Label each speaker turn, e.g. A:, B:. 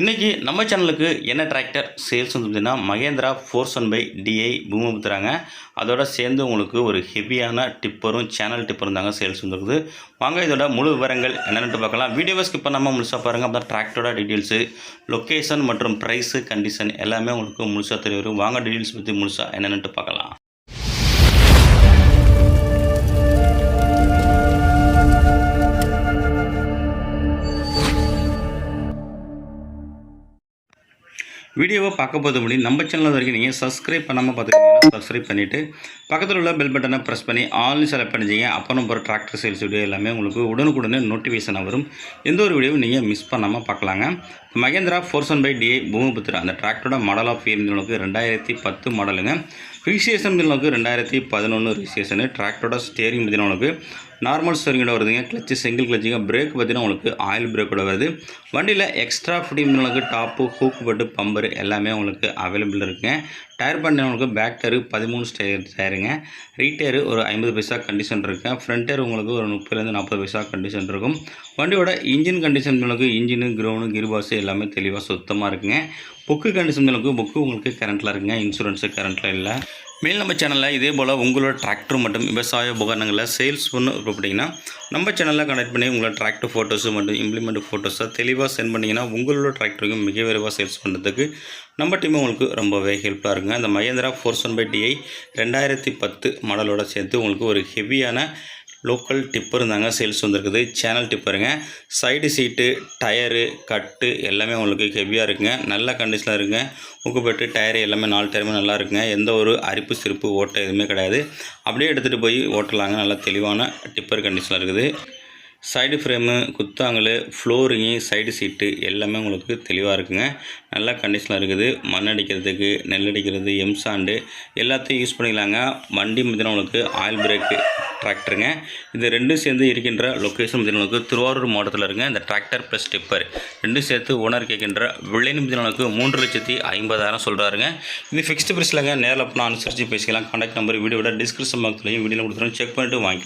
A: இன்றைக்கி நம்ம சேனலுக்கு என்ன டிராக்டர் சேல்ஸ் வந்து பார்த்திங்கன்னா Mahindra four one five DI பூமபுத்துறாங்க அதோட சேர்ந்து உங்களுக்கு ஒரு ஹெவியான டிப்பரும் சேனல் டிப்பரும் தாங்க சேல்ஸ் வந்துருக்குது வாங்க இதோட முழு விவரங்கள் என்னென்னு பார்க்கலாம். வீடியோவை ஸ்கிப் பண்ணாமல் முழுசாக பாருங்கள் அப்போ டிராக்டரோட டீட்டெயில்ஸு லொக்கேஷன் மற்றும் ப்ரைஸு கண்டிஷன் எல்லாமே உங்களுக்கு முழுசாக தெரிய வரும். வாங்க டீட்டெயில்ஸ் பற்றி முழுசாக என்னென்னு பார்க்கலாம். வீடியோவை பார்க்க போது முடியும் நம்ம சேனல் வரைக்கும் நீங்கள் சப்ஸ்கிரைப் பண்ணாமல் பார்த்துக்கிட்டீங்கன்னா சப்ஸ்கிரைப் பண்ணிவிட்டு பக்கத்தில் உள்ள பெல் பட்டனை ப்ரெஸ் பண்ணி ஆல்னு செலக்ட் பண்ணிச்சிங்க அப்போ போகிற டிராக்டர் சேல்ஸ் வீடியோ எல்லாமே உங்களுக்கு உடனுக்குடனே நோட்டிஃபிகேஷன் வரும். எந்த ஒரு வீடியோவும் நீங்கள் மிஸ் பண்ணாமல் பார்க்கலாங்க. Mahindra four five DA Bhumiputra அந்த டிராக்டரோட மாடல் ஆஃப் இயர் உங்களுக்கு ரெண்டாயிரத்தி பத்து மாடலுங்க ரிஜிஸ்ட்ரேஷன் உங்களுக்கு ரெண்டாயிரத்தி பதினொன்று ரிஜிஸ்ட்ரேஷனு டிராக்டரோட ஸ்டேரிங் பார்த்தீங்கன்னா உங்களுக்கு நார்மல் ஸ்டேரிங்கோட வருதுங்க. கிளச்சு சிங்கிள் கிளச்சுங்க பிரேக் பார்த்தீங்கன்னா உங்களுக்கு ஆயில் பிரேக்கோட வருது. வண்டியில் எக்ஸ்ட்ரா ஃபிட்டிங் உங்களுக்கு டாப்பு ஹூக்கு பட்டு பம்பரு எல்லாமே உங்களுக்கு அவைலபிள் இருக்குங்க. டயர் பண்ண உங்களுக்கு பேக் டயரு பதிமூணு டயர் டயருங்க ரீடயரு ஒரு ஐம்பது பைசா கண்டிஷன் இருக்குங்க ஃப்ரண்ட் டயர் உங்களுக்கு ஒரு முப்பதுலேருந்து நாற்பது பைசா கண்டிஷன் இருக்கும். வண்டியோட இன்ஜின் கண்டிஷன் உங்களுக்கு இன்ஜினு கிரௌண்டு கிருபாஸ் எல்லாமே தெளிவாக சுத்தமாக இருக்குங்க. புக்கு கண்டிஷன் உங்களுக்கு புக்கு உங்களுக்கு கரண்ட்டில் இருக்குங்க. இன்சூரன்ஸு கரண்ட்டில் இல்லை. மேல் நம்ம சேனலில் இதே போல் உங்களோட டிராக்டர் மற்றும் விவசாய உபகரணங்களை சேல்ஸ் ஒன்று விருப்பப்பட்டீங்கன்னா நம்ம சேனலில் கனெக்ட் பண்ணி உங்களோட டிராக்டர் ஃபோட்டோஸு மற்றும் இம்ப்ளிமெண்ட் ஃபோட்டோஸை தெளிவாக சென்ட் பண்ணிங்கன்னா உங்களோட டிராக்டருக்கு மிக விரைவாக சேல்ஸ் பண்ணுறதுக்கு நம்ம டீம் உங்களுக்கு ரொம்பவே ஹெல்ப்ஃபுல்லாக இருக்குங்க. அந்த Mahindra four one five DI ரெண்டாயிரத்தி பத்து மாடலோட சேர்த்து உங்களுக்கு ஒரு ஹெவியான லோக்கல் டிப்பர் தாங்க சேல்ஸ் வந்திருக்குது. சேனல் டிப்பருங்க. சைடு சீட்டு டயரு கட்டு எல்லாமே உங்களுக்கு ஹெவியாக இருக்குங்க. நல்ல கண்டிஷனில் இருக்குங்க. ஊக்குப்பட்டு டயரு எல்லாமே நாலு டயருமே நல்லா இருக்குங்க. எந்த ஒரு அரிப்பு சிரிப்பு ஓட்டை எதுவுமே கிடையாது. அப்படியே எடுத்துகிட்டு போய் ஓட்டலாங்க. நல்லா தெளிவான டிப்பர் கண்டிஷனில் இருக்குது. சைடு ஃப்ரேமு குத்தாங்கல் ஃப்ளோரிங்கு சைடு சீட்டு எல்லாமே உங்களுக்கு தெளிவாக இருக்குங்க. நல்ல கண்டிஷனில் இருக்குது. மண் அடிக்கிறதுக்கு நெல் அடிக்கிறது எம்சாண்டு எல்லாத்தையும் யூஸ் பண்ணிக்கலாங்க. வண்டி பார்த்தீங்கன்னா உங்களுக்கு ஆயில் பிரேக்கு டிராக்டருங்க. இது ரெண்டும் சேர்ந்து இருக்கின்ற லொக்கேஷன் பார்த்தீங்கன்னா திருவாரூர் மாவட்டத்தில் இருங்க. இந்த டிராக்டர் ப்ளஸ் டிப்பர் ரெண்டும் சேர்த்து ஓனர் கேட்கின்ற விலைன்னு பார்த்தீங்கன்னா மூன்று லட்சத்தி ஐம்பதாயிரம் சொல்கிறாருங்க இது ஃபிக்ஸ்டு ப்ரைஸ்லங்க நேரில் போனால் அனுசரித்து பேசிக்கலாம். கான்டாக்ட் நம்பர் வீடியோட டிஸ்கிரிப்ஷன் பாக்ஸ்லையும் வீடியோ கொடுத்துருவோம் செக் பண்ணிட்டு வாங்கி